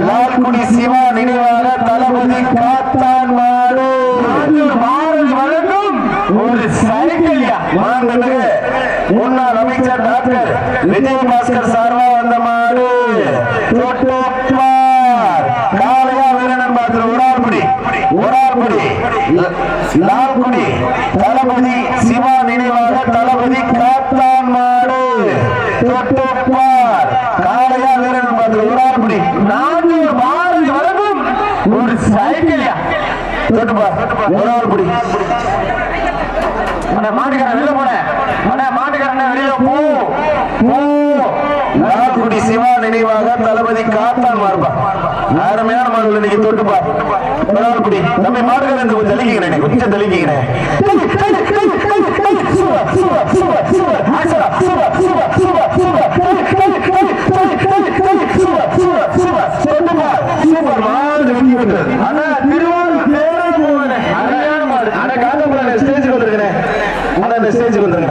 லால்குடி சிவா நினைவாக தளபதி காத்தான் மாடு. மாடு வழங்கும் ஒரு சைக்கிள் மாண்புமிகு முன்னாள் அமைச்சர் டாக்டர் விஜயபாஸ்கர் சார்பா வந்த தொட்டுப்பார் காளையா வீரனன் பார்த்து ஆள் குடி லால்குடி. தளபதி சிவா நினைவாக தளபதி காத்தான் மாடு. தொட்டுப்பார் காளையா வீரன் பார்த்து ஒரு ஆள் குடி நான்கு மாடு ஒரு சைக்கிள் தொட்டுப்பார் ஒரு ஆள் குடி அண்ணா, மாட்டுக்காரன் வெளியில போன. அண்ணா, மாட்டுக்காரன் வெளியில போ. போ. லால்குடி சிவா நினைவாக தளபதி காத்தான் மாறுபா. அருமையான மாடுகள் இன்னைக்கு தொட்டுப்பா ஒரு ஆள் குடி நம்ம மாடுகாரன் கொஞ்சம் தெளிக்கிறேன் கொஞ்சம் தெளிக்கிறேன் ಮೆಸೇಜ್ ಬಂದ್ರೆ